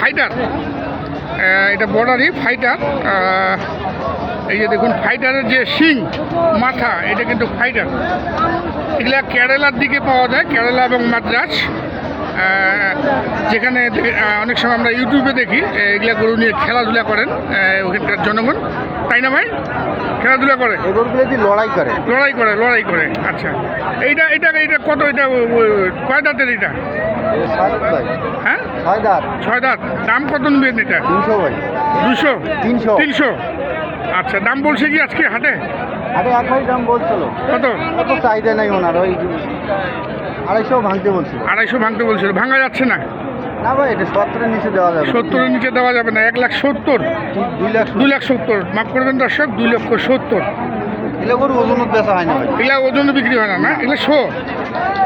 Fighter এটা বর্ডারই fighter এই যে দেখুন ফাইটারের যে শিং মাথা এটা কিন্তু ফাইটার এগুলা কেরালার দিকে পাওয়া যায় কেরালা এবং মাদ্রাস যেখানে অনেক সময় আমরা ইউটিউবে দেখি এগুলা গরু নিয়ে খেলাধুলা করেন ওখানকার জনগণ। তাই না ভাই? খেলাধুলা করে। গরুগুলো লড়াই করে? লড়াই করে লড়াই করে আচ্ছা। এইটা এটা এটা কত এটা কয় দাঁতের এটা? হ্যাঁ? ছয় দাঁত ছয় দাঁত দাম কত নেবেন এটা? তিনশো ভাই দুশো? তিনশো। তিনশো? আচ্ছা দাম বলছে কি আজকে হাটে? এক ভাই দাম বলছিল। কত? কত চাহিদা নাই ওনার ওই আড়াইশো ভাঙতে বলছিল। আড়াইশো ভাঙতে বলছিল। ভাঙা যাচ্ছে না? না ভাই এটা সত্তরের নিচে দেওয়া যাবে। সত্তরের নিচে দেওয়া যাবে না। এক লাখ সত্তর। দুই- দুই লাখ দুই লাখ সত্তর। মাফ করবেন দর্শক দুই লক্ষ সত্তর। এগুলো গরু ওজনত বেচা হয় না এগুলা বিক্রি হয় না না? এগুলো শো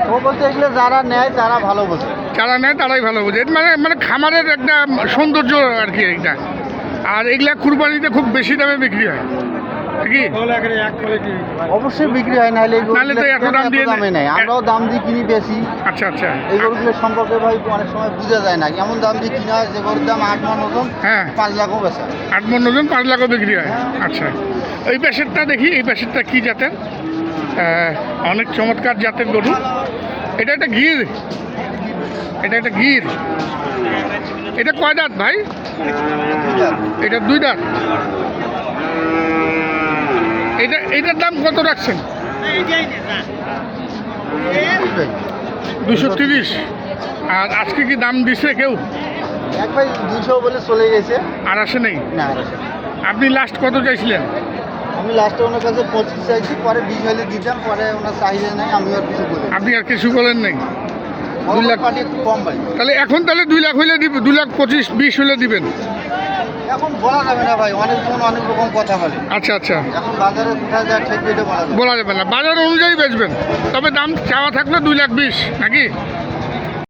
ও বলতে এগুলো যারা নেয় তারা ভালো বোঝে যারা নেয় তারাই ভালো বোঝে মানে মানে খামারের একটা সৌন্দর্য আর কি এটা আর এগুলা কুরবানিতে খুব বেশি দামে বিক্রি হয়। কি অবশ্যই বিক্রি হয় নাহলে নাহলে তো এত দাম দিয়ে দামে আমরাও দাম দিয়ে কিনি বেশি আচ্ছা আচ্ছা। এই সম্পর্কে ভাই অনেক সময় বোঝা যায় না। এমন দাম দিয়ে কিনা হয় যে গরুর দাম আট মন ওজন হ্যাঁ। পাঁচ লাখও বেচা। আট মন ওজন পাঁচ লাখও বিক্রি হয়। আচ্ছা। এই প্যাসেটটা দেখি এই প্যাসেটটা কি জাতের? অনেক চমৎকার জাতের গরু। এটা একটা গির। এটা একটা গির। এটা কয় দাঁত ভাই? এটা দুই দাঁত। এটা এটার দাম কত রাখছেন? দুশো তিরিশ। আর আজকে কি দাম দিছে কেউ? এক ভাই দুশো বলে চলে গেছে। আর আসে নেই? না। আপনি লাস্ট কত চাইছিলেন? আমি লাস্টে ওনার কাছে পঁচিশ চাইছি পরে বিশ হলে দিতাম পরে ওনার চাহিদা নাই আমি আর কিছু বলি আপনি আর কিছু বলেন নাই? দুই লাখ একটু কম ভাই। তাহলে এখন তাহলে দুই লাখ হইলে দিব দুই লাখ পঁচিশ বিশ হলে দিবেন। এখন বলা যাবে না ভাই অনেকজন অনেক রকম কথা বলে। আচ্ছা আচ্ছা। এখন বাজারে কোথায় যা ঠিক এটা বলা যাবে না। বলা যাবে না বাজার অনুযায়ী বেচবেন। তবে দাম চাওয়া থাকলে দুই লাখ বিশ নাকি?